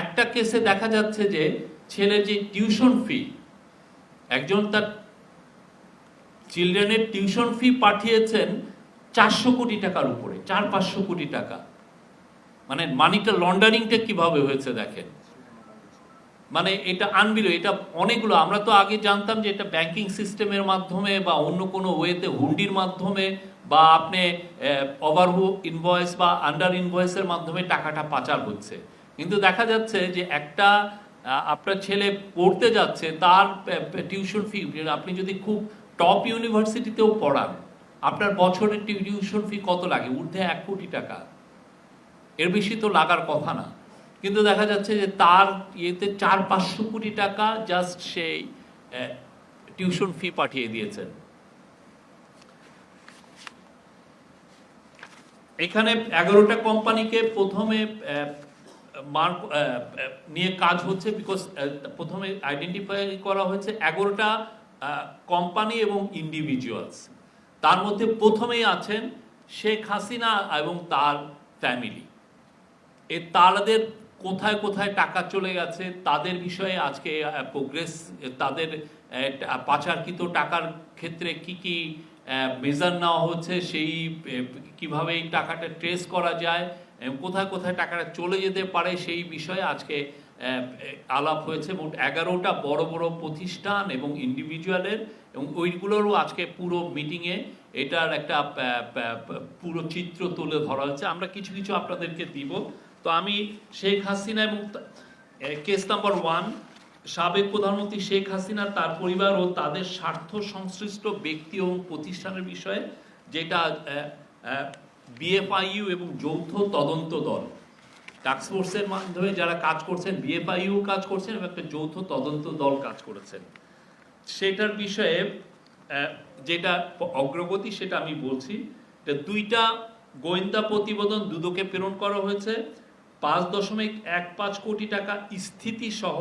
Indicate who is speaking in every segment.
Speaker 1: একটা কেসে দেখা যাচ্ছে যে ছেলে যে টিউশন ফি, একজন তার চিলড্রেনের টিউশন ফি পাঠিয়েছেন চারশো কোটি টাকার উপরে, চার পাঁচশো কোটি টাকা। মানে মানিটা লন্ডারিংটা কীভাবে হয়েছে দেখেন? মানে এটা আনবিল এটা অনেকগুলো, আমরা তো আগে জানতাম যে এটা ব্যাংকিং সিস্টেমের মাধ্যমে বা অন্য কোনো ওয়েতে হুন্ডির মাধ্যমে বা আপনি ওভারহু ইনভয়েস বা আন্ডার ইনভয়েসের মাধ্যমে টাকাটা পাচার হচ্ছে। কিন্তু দেখা যাচ্ছে যে একটা আপনার ছেলে পড়তে যাচ্ছে, তার টিউশন ফি আপনি যদি খুব টপ ইউনিভার্সিটিতেও পড়ান, আপনার বছরের টিউশন ফি কত লাগে? ঊর্ধ্বে এক কোটি টাকা। এর বেশি তো লাগার কথা না। কিন্তু দেখা যাচ্ছে যে তার ইয়েতে চার পাঁচশো কোটি টাকা জাস্ট সেই টিউশন ফি পাঠিয়ে দিয়েছেন। এখানে এগারোটা কোম্পানিকে প্রথমে মার্ক নিয়ে কাজ হচ্ছে বিকজ প্রথমে আইডেন্টিফাই করা হয়েছে এগারোটা কোম্পানি এবং ইন্ডিভিজুয়ালস তার মধ্যে প্রথমেই আছেন শেখ হাসিনা এবং তার ফ্যামিলি এ তাদের কোথায় কোথায় টাকা চলে গেছে, তাদের বিষয়ে আজকে প্রোগ্রেস তাদের পাচারকৃত টাকার ক্ষেত্রে কি কি মেজার নেওয়া হচ্ছে, সেই কীভাবে এই টাকাটা ট্রেস করা যায় কোথায় কোথায় টাকাটা চলে যেতে পারে সেই বিষয়ে আজকে আলাপ হয়েছে। মোট এগারোটা বড় বড় প্রতিষ্ঠান এবং ইন্ডিভিজুয়ালের এবং ওইগুলোরও আজকে পুরো মিটিংয়ে এটার একটা পুরো চিত্র তুলে ধরা হচ্ছে আমরা কিছু কিছু আপনাদেরকে দিব। তো আমি শেখ হাসিনা এবং কেস নাম্বার ওয়ান সাবেক প্রধানমন্ত্রী শেখ হাসিনা, তার পরিবার ও তাদের স্বার্থ সংশ্লিষ্ট ব্যক্তি এবং প্রতিষ্ঠানের বিষয়ে যেটা বিএফআইইউ এবং যৌথ তদন্ত দল। টাস্কফোর্সের মাধ্যমে যারা কাজ করছেন বিএফআইইউ কাজ করছেন এবং একটা যৌথ তদন্ত দল কাজ করেছেন। সেটার বিষয়ে যেটা অগ্রগতি সেটা আমি বলছি এটা দুইটা গোয়েন্দা প্রতিবেদন দুদকে প্রেরণ করা হয়েছে। পাঁচ দশমিক এক পাঁচ কোটি টাকা স্থিতি সহ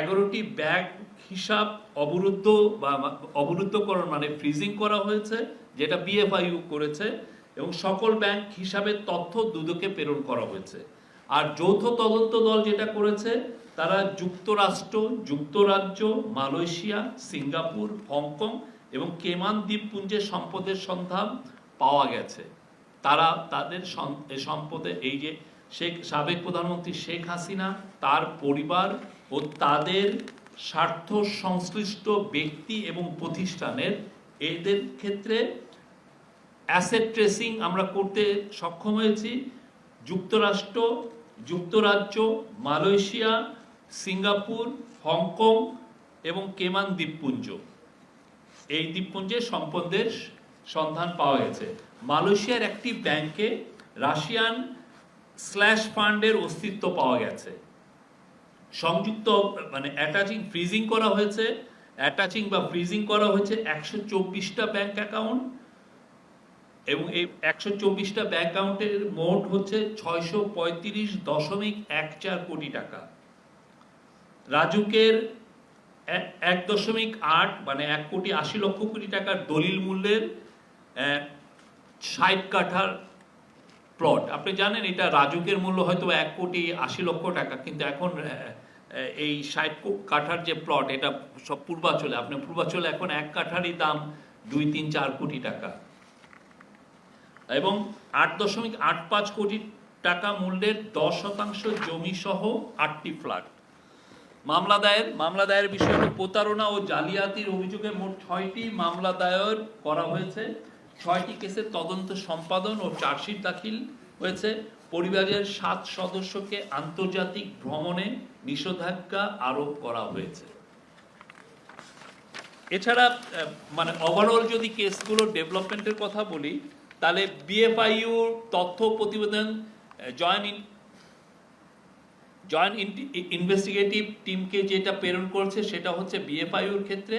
Speaker 1: এগারোটি ব্যাগ হিসাব অবরুদ্ধ বা অবরুদ্ধকরণ মানে ফ্রিজিং করা হয়েছে, যেটা বিএফআইইউ করেছে। এবং সকল ব্যাংক হিসাবের তথ্য দুদকে প্রেরণ করা হয়েছে। আর যৌথ তদন্ত দল যেটা করেছে, তারা যুক্তরাষ্ট্র, যুক্তরাজ্য, মালয়েশিয়া, সিঙ্গাপুর, হংকং এবং কেমান দ্বীপপুঞ্জের সম্পদের সন্ধান পাওয়া গেছে। তারা তাদের সম্পদে এই যে শেখ, সাবেক প্রধানমন্ত্রী শেখ হাসিনা, তার পরিবার ও তাদের স্বার্থ সংশ্লিষ্ট ব্যক্তি এবং প্রতিষ্ঠানের এদের ক্ষেত্রে অ্যাসেট ট্রেসিং আমরা করতে সক্ষম হয়েছি। যুক্তরাষ্ট্র, যুক্তরাজ্য, মালয়েশিয়া, সিঙ্গাপুর, হংকং এবং কেমান দ্বীপপুঞ্জ। এই দ্বীপপুঞ্জের সম্পদের সন্ধান পাওয়া গেছে। মালয়েশিয়ার একটি ব্যাংকে রাশিয়ান স্ল্যাশ ফান্ডের অস্তিত্ব পাওয়া গেছে। সংযুক্ত মানে অ্যাটাচিং, ফ্রিজিং করা হয়েছে। অ্যাটাচিং বা ফ্রিজিং করা হয়েছে একশো চব্বিশটা ব্যাংক অ্যাকাউন্ট। এবং এই একশো চব্বিশটা ব্যাংক অ্যাকাউন্টের মোট হচ্ছে ছয়শো পঁয়ত্রিশ দশমিক এক চার কোটি টাকা। রাজুকের এক দশমিক আট মানে এক কোটি আশি লক্ষ কোটি টাকার দলিল মূল্যের ষাট কাঠার প্লট আপনি জানেন এটা রাজুকের মূল্য হয়তো এক কোটি আশি লক্ষ টাকা, কিন্তু এখন এই ষাট কাঠার যে প্লট এটা সব পূর্বাচলে আপনার পূর্বাচলে এখন এক কাঠারই দাম দুই তিন চার কোটি টাকা। এবং আট দশমিক আট পাঁচ কোটি টাকা মূল্যের দশ শতাংশ জমি সহ আটটি ফ্ল্যাট। মামলা দায়ের মামলা দায়ের বিষয়ে প্রতারণা ও জালিয়াতির অভিযোগে মোট ছয়টি মামলা দায়ের করা হয়েছে। ছয়টি কেসের তদন্ত সম্পাদন ও চার্জশিট দাখিল হয়েছে। পরিবারের সাত সদস্যকে আন্তর্জাতিক ভ্রমণে নিষেধাজ্ঞা আরোপ করা হয়েছে। এছাড়া মানে ওভারঅল যদি কেসগুলো ডেভেলপমেন্টের কথা বলি তাহলে বিএফআইইউ তথ্য প্রতিবেদন জয়েন্ট জয়েন্ট ইনভেস্টিগেটিভ টিমকে যেটা প্রেরণ করছে সেটা হচ্ছে বিএফআইউর ক্ষেত্রে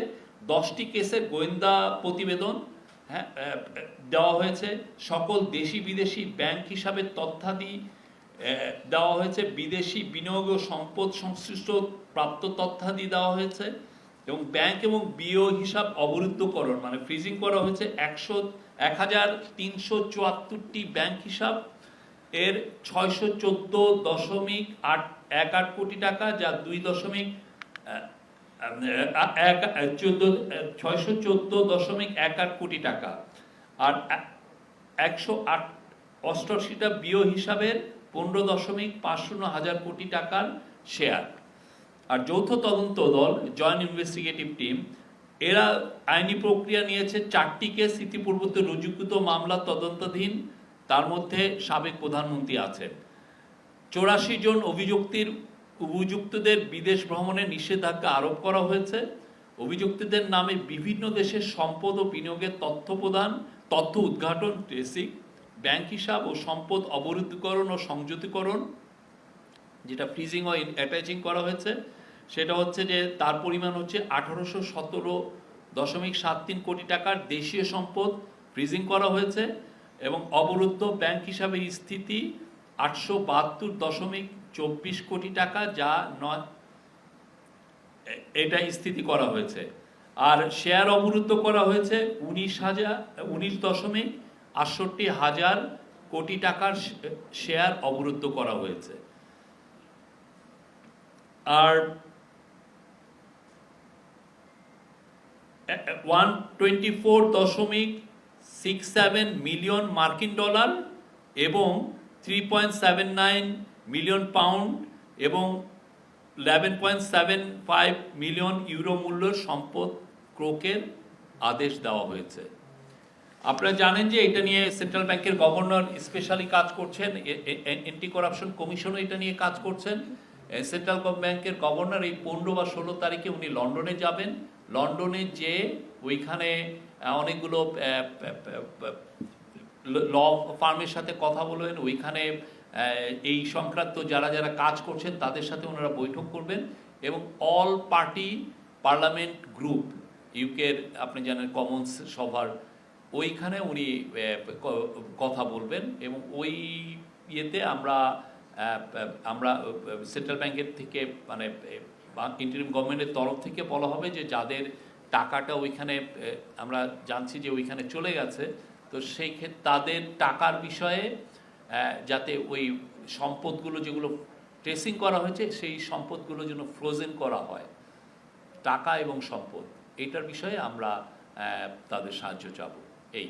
Speaker 1: দশটি কেসের গোয়েন্দা প্রতিবেদন হ্যাঁ দেওয়া হয়েছে। সকল দেশি বিদেশি ব্যাংক হিসাবে তথ্যাদি দেওয়া হয়েছে। বিদেশি বিনিয়োগ ও সম্পদ সংশ্লিষ্ট প্রাপ্ত তথ্যাদি দেওয়া হয়েছে। এবং ব্যাংক এবং বিও হিসাব অবরুদ্ধকরণ মানে ফ্রিজিং করা হয়েছে একশো এক হাজার তিনশো চুয়াত্তরটি ব্যাংক হিসাব। এর ছয়শো চোদ্দ দশমিক আট এক আট কোটি টাকা যা দুই দশমিক এক চোদ্দ, ছয়শো চোদ্দ দশমিক এক আট কোটি টাকা। আর একশো আট, অষ্টআশিটা বিও হিসাবের পনেরো দশমিক পাঁচ শূন্য হাজার কোটি টাকার শেয়ার আর যৌথ তদন্ত দল জয়েন্ট ইনভেস্টিগেটিভ টিম এরা আইনি প্রক্রিয়া নিয়েছে চারটি কেস ইতিপূর্বতে রুজুকৃত মামলা তদন্তাধীন। তার মধ্যে সাবেক প্রধানমন্ত্রী আছেন। চৌরাশি জন অভিযুক্তির অভিযুক্তদের বিদেশ ভ্রমণে নিষেধাজ্ঞা আরোপ করা হয়েছে। অভিযুক্তদের নামে বিভিন্ন দেশের সম্পদ ও বিনিয়োগের তথ্য প্রদান, তথ্য উদ্ঘাটন ট্রেসিং ব্যাংক হিসাব ও সম্পদ অবরুদ্ধকরণ ও সংযুতিকরণ যেটা ফ্রিজিং ও অ্যাটাচিং করা হয়েছে। সেটা হচ্ছে যে তার পরিমাণ হচ্ছে আঠারোশো সতেরো দশমিক সাত তিন কোটি টাকার দেশীয় সম্পদ ফ্রিজিং করা হয়েছে এবং অবরুদ্ধ ব্যাংক হিসাবে স্থিতি আটশো বাহাত্তর দশমিক চব্বিশ কোটি টাকা যা নয়, এটা স্থিতি করা হয়েছে। আর শেয়ার অবরুদ্ধ করা হয়েছে উনিশ হাজার, উনিশ দশমিক আটষট্টি হাজার কোটি টাকার শেয়ার অবরুদ্ধ করা হয়েছে। আর ওয়ান টোয়েন্টি ফোর দশমিক সিক্স সেভেন মিলিয়ন মার্কিন ডলার এবং three point seven nine million pound এবং eleven point seven five million euro মূল্যের সম্পদ ক্রোকের আদেশ দেওয়া হয়েছে। আপনারা জানেন যে এটা নিয়ে সেন্ট্রাল ব্যাংকের গভর্নর স্পেশালি কাজ করছেন এন্টি করাপশন কমিশনও এটা নিয়ে কাজ করছেন। সেন্ট্রাল ব্যাংকের গভর্নর এই পনেরো বা ষোলো তারিখে উনি লন্ডনে যাবেন। লন্ডনে যে ওইখানে অনেকগুলো ল, ফার্মের সাথে কথা বলবেন, ওইখানে এই সংক্রান্ত যারা যারা কাজ করছেন, তাদের সাথে ওনারা বৈঠক করবেন এবং অল পার্টি পার্লামেন্ট গ্রুপ, ইউকের, আপনি জানেন, কমন্স সভার, ওইখানে উনি কথা বলবেন এবং ওই ইয়েতে আমরা আমরা সেন্ট্রাল ব্যাংকের থেকে মানে ইন্টারিম গভর্নমেন্টের তরফ থেকে বলা হবে যে যাদের টাকাটা ওইখানে আমরা জানছি যে ওইখানে চলে গেছে, তো সেই ক্ষেত্রে তাদের টাকার বিষয়ে যাতে ওই সম্পদগুলো যেগুলো ট্রেসিং করা হয়েছে, সেই সম্পদগুলো যেন ফ্রোজেন করা হয়। টাকা এবং সম্পদ এটার বিষয়ে আমরা তাদের সাহায্য চাব। এই।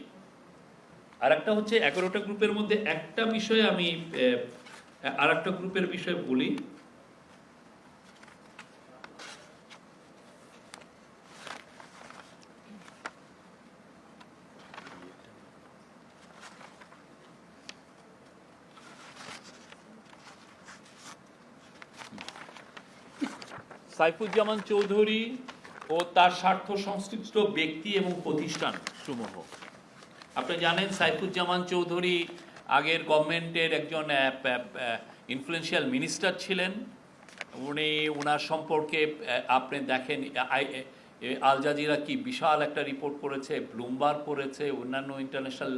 Speaker 1: আর একটা হচ্ছে এগারোটা গ্রুপের মধ্যে একটা বিষয়ে আমি আর একটা গ্রুপের বিষয়ে বলি। সাইফুজ্জামান চৌধুরী ও তার স্বার্থ সংশ্লিষ্ট ব্যক্তি এবং প্রতিষ্ঠান সমূহ। আপনি জানেন, সাইফুজ্জামান চৌধুরী আগের গভর্নমেন্টের একজন ইনফ্লুয়েন্সিয়াল মিনিস্টার ছিলেন। উনি ওনার সম্পর্কে আপনি দেখেন আল জাজিরা কি বিশাল একটা রিপোর্ট করেছে ব্লুমবার করেছে, অন্যান্য ইন্টারন্যাশনাল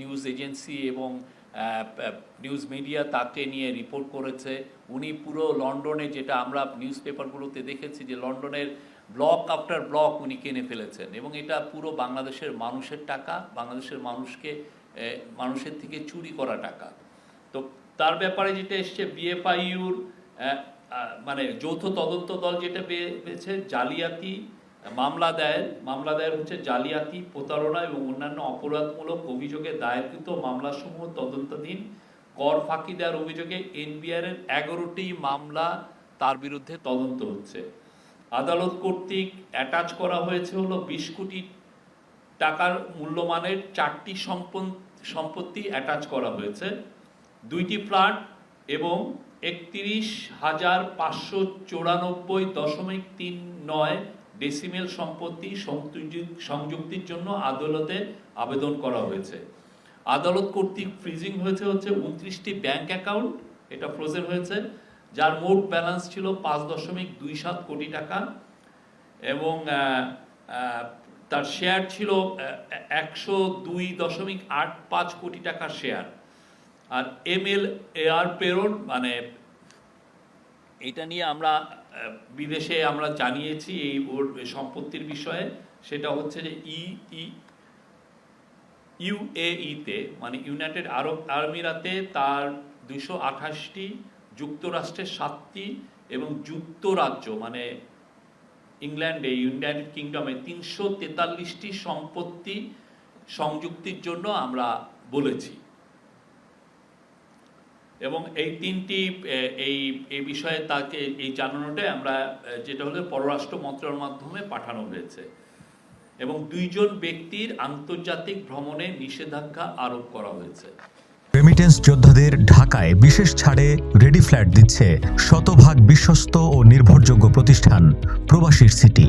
Speaker 1: নিউজ এজেন্সি এবং নিউজ মিডিয়া তাকে নিয়ে রিপোর্ট করেছে। উনি পুরো লন্ডনে যেটা আমরা নিউজ পেপারগুলোতে দেখেছি যে লন্ডনের ব্লক আফটার ব্লক উনি কিনে ফেলেছেন এবং এটা পুরো বাংলাদেশের মানুষের টাকা, বাংলাদেশের মানুষকে মানুষের থেকে চুরি করা টাকা। তো তার ব্যাপারে যেটা এসছে বিএফআইউর মানে যৌথ তদন্ত দল যেটা পেয়ে- পেয়েছে জালিয়াতি মামলা দায়ের মামলা দায়ের হচ্ছে জালিয়াতি, প্রতারণা এবং অন্যান্য অপরাধমূলক অভিযোগে দায়েরকৃত মামলাসমূহ তদন্তাধীন। কর ফাঁকি দেওয়ার অভিযোগে এনবিআর এর এগারোটি মামলা তার বিরুদ্ধে তদন্ত হচ্ছে। আদালত কর্তৃক অ্যাটাচ করা হয়েছে হলো বিশ কোটি টাকার মূল্যমানের চারটি সম্পত্তি অ্যাটাচ করা হয়েছে। দুইটি ফ্ল্যাট এবং একত্রিশ হাজার পাঁচশো চৌরানব্বই দশমিক তিন নয় ডেসিমেল সম্পত্তি সংযুক্তি- সংযুক্তির জন্য আদালতে আবেদন করা হয়েছে। আদালত কর্তৃক ফ্রিজিং হয়েছে হচ্ছে উনত্রিশটি ব্যাংক অ্যাকাউন্ট এটা ফ্রোজেন হয়েছে, যার মোট ব্যালেন্স ছিল পাঁচ দশমিক দুই সাত কোটি টাকা এবং তার শেয়ার ছিল একশো দুই দশমিক আট পাঁচ কোটি টাকার শেয়ার আর এম এল এআর পেরোন মানে এটা নিয়ে আমরা বিদেশে আমরা জানিয়েছি এই ওর সম্পত্তির বিষয়ে, সেটা হচ্ছে যে ই ই ইউএইতে মানে ইউনাইটেড আরব আর্মিরাতে তার দুশো আঠাশটি যুক্তরাষ্ট্রের সাতটি এবং যুক্তরাজ্য মানে ইংল্যান্ডে, ইউনাইটেড কিংডমে তিনশো তেতাল্লিশটি সম্পত্তি সংযুক্তির জন্য আমরা বলেছি। এবং এই তিনটি এই এই বিষয়ে তাকে, এই জানানোটাই আমরা যেটা হলো পররাষ্ট্র মন্ত্রণালয়ের মাধ্যমে পাঠানো হয়েছে। এবং দুইজন ব্যক্তির আন্তর্জাতিক ভ্রমণে নিষেধাজ্ঞা আরোপ করা হয়েছে।
Speaker 2: রেমিটেন্স যোদ্ধাদের ঢাকায় বিশেষ ছাড়ে রেডি ফ্ল্যাট দিচ্ছে শতভাগ বিশ্বস্ত ও নির্ভরযোগ্য প্রতিষ্ঠান প্রবাসীর সিটি।